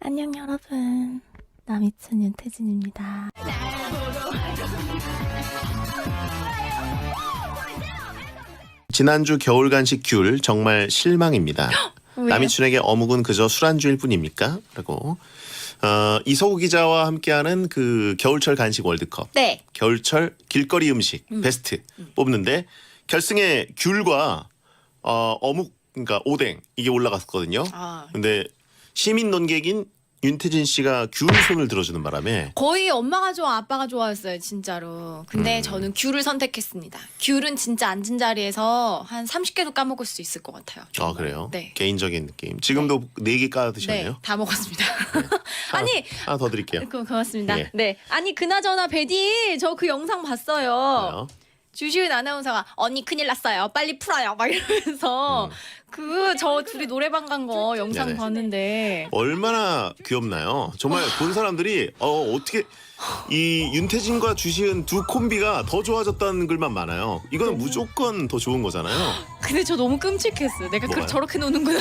안녕 여러분. 남이춘 윤태진입니다. 지난주 겨울 간식 귤 정말 실망입니다. 남이춘에게 어묵은 그저 술안주일 뿐입니까? 라고 어, 이서구 기자와 함께하는 그 겨울철 간식 월드컵 네. 겨울철 길거리 음식 베스트 뽑는데 결승에 귤과 어, 어묵 그러니까 오뎅 이게 올라갔거든요. 아, 근데 시민 논객인 윤태진 씨가 귤 손을 들어주는 바람에 거의 엄마가 좋아 아빠가 좋아했어요 진짜로. 근데 저는 귤을 선택했습니다. 귤은 진짜 앉은 자리에서 한 30개도 까먹을 수 있을 것 같아요. 아. 그래요. 네. 개인적인 느낌. 지금도 네 개 까드셨네요 네, 다 먹었습니다. 아니, 하나 더 드릴게요. 그, 고맙습니다. 예. 네. 아니, 그나저나, 베디, 저 그 영상 봤어요. 그래요? 주시은 아나운서가, 언니 큰일 났어요. 빨리 풀어요. 막 이러면서, 그, 저 둘이 노래방 간 거 영상 음. 네네. 봤는데, 얼마나 귀엽나요? 정말 본 사람들이 어 어떻게 이 윤태진과 주시은 두 콤비가 더 좋아졌다는 글만 많아요. 이거는 무조건 더 좋은 거잖아요. 근데 저 너무 끔찍했어요. 내가 그 뭐가요? 저렇게 노는구나.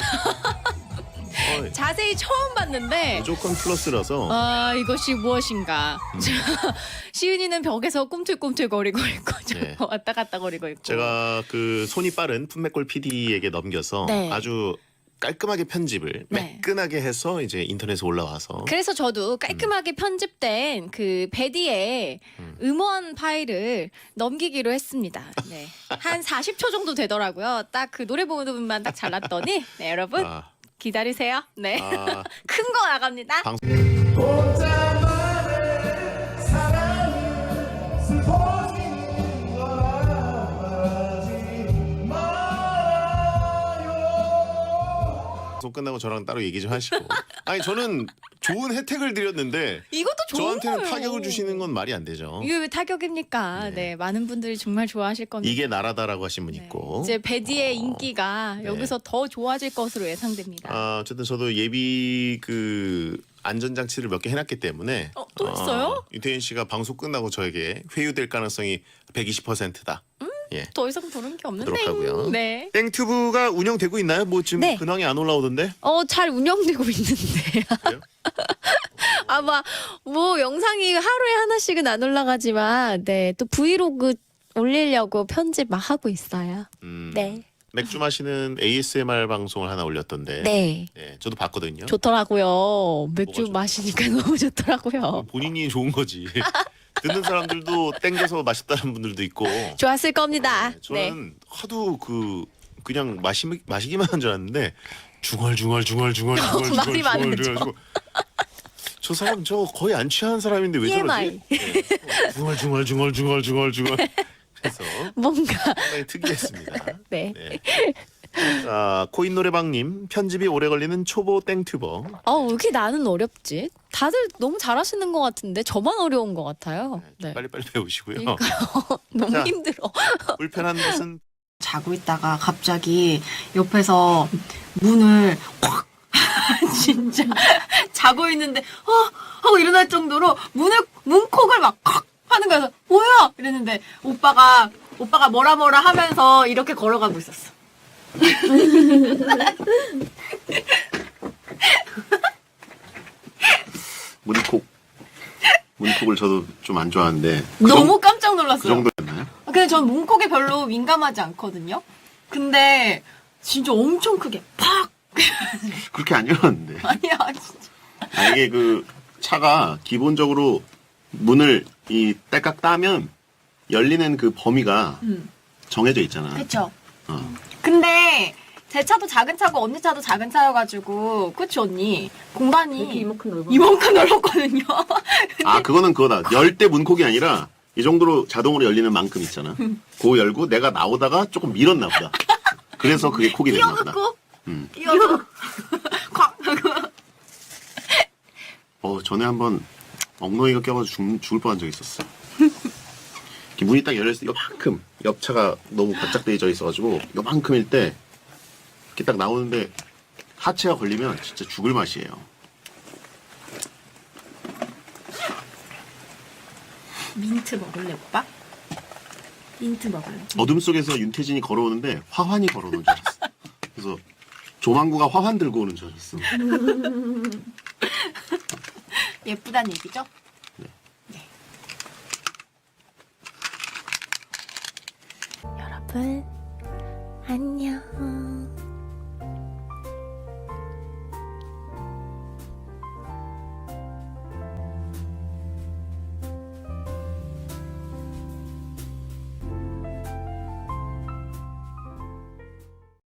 어, 자세히 처음 봤는데, 무조건 플러스라서 아 이것이 무엇인가. 음. 시은이는 벽에서 꿈틀꿈틀거리고 있고 저 네. 왔다 갔다 거리고 있고. 제가 그 손이 빠른 풋맥골 PD에게 넘겨서 네. 아주 깔끔하게 편집을 네. 매끈하게 해서 이제 인터넷에 올라와서 그래서 저도 깔끔하게 편집된 그 베디의 음원 파일을 넘기기로 했습니다. 네. 한 40초 정도 되더라고요. 딱 그 노래 부분만 딱 잘랐더니 네, 여러분 아, 기다리세요. 네. 아, 큰 거 나갑니다. 방- 방송 끝나고 저랑 따로 얘기 좀 하시고. 아니 저는 좋은 혜택을 드렸는데 이것도 좋은 저한테는 거예요. 타격을 주시는 건 말이 안 되죠. 이게 왜 타격입니까? 네. 네. 많은 분들이 정말 좋아하실 겁니다. 이게 나라다라고 하신 분 네. 있고. 이제 베디의 인기가 네. 여기서 더 좋아질 것으로 예상됩니다. 아, 어쨌든 저도 예비 그 안전장치를 몇 개 해놨기 때문에 어, 또 있어요? 유태인 씨가 방송 끝나고 저에게 회유될 가능성이 120%다. 예. 더 이상 보는 게 없는데. 그렇다고요 네. 땡튜브가 운영되고 있나요? 뭐 지금 네. 근황이 안 올라오던데? 어, 잘 운영되고 있는데. 그래요? 아마 뭐 영상이 하루에 하나씩은 안 올라가지만 네, 또 브이로그 올리려고 편집 막 하고 있어요. 음, 네. 맥주 마시는 ASMR 방송을 하나 올렸던데. 네. 네, 저도 봤거든요. 좋더라고요. 맥주 뭐가 좋- 마시니까 너무 좋더라고요. 본인이 좋은 거지. 듣는 사람들도 땡겨서 마셨다는 분들도 있고. 좋았을 겁니다. 네, 네. 저는 하도 그 그냥 마시 마시기만 한 줄 알았는데 중얼 중얼 중얼 중얼 중얼 중얼 말이 많은 중얼 거죠. 중얼 저 사람 저 거의 안 취한 사람인데 왜 TMI. 저러지? 네. 중얼 중얼 중얼 중얼 중얼 중얼 그래서 뭔가 상당히 특이했습니다. 네. 네. 자, 코인 노래방님 편집이 오래 걸리는 초보 땡튜버. 어, 왜 이렇게 나는 어렵지? 다들 너무 잘하시는 것 같은데 저만 어려운 것 같아요. 좀 네. 빨리 빨리 배우시고요. 그러니까요. 너무 자. 힘들어. 불편한 것은 자고 있다가 갑자기 옆에서 문을 콱 진짜 자고 있는데 어 하고 일어날 정도로 문을 문콕을 막 콱 하는 거여서 뭐야 이랬는데 오빠가 오빠가 뭐라 뭐라 하면서 이렇게 걸어가고 있었어. 문콕. 문콕을 저도 좀 안 좋아하는데 그 너무 깜짝 정- 그 놀랐어요. 정도였나요? 근데 전 문콕에 별로 민감하지 않거든요. 근데 진짜 엄청 크게 팍 그렇게 안 열었는데. 아니야 진짜. 아, 이게 그 차가 기본적으로 문을 이 딸깍 따면 열리는 그 범위가 음. 정해져 있잖아. 그쵸. 어. 근데 제 차도 작은 차고 언니 차도 작은 차여가지고 그치 언니 공간이 이만큼 넓어. 이만큼 넓었거든요. 아 그거는 그거다. 열 때 문콕이 아니라 이 정도로 자동으로 열리는 만큼 있잖아. 그거 열고 내가 나오다가 조금 밀었나 보다. 그래서 그게 콕이 됐나 보다. 끼워갖고 음. 끼워서 콱 하고 어 전에 한번 엉덩이가 껴가지고 죽, 죽을 뻔한 적이 있었어. 이렇게 문이 딱 열렸을 때 요만큼 옆차가 너무 바짝 되어 있어가지고 요만큼일 때 이렇게 딱 나오는데 하체가 걸리면 진짜 죽을 맛이에요. 민트 먹을래 오빠? 민트 먹을래? 어둠 속에서 윤태진이 걸어오는데 화환이 걸어오는 줄 알았어. 그래서 조망구가 화환 들고 오는 줄 알았어. 예쁘단 얘기죠? 여러분 안녕.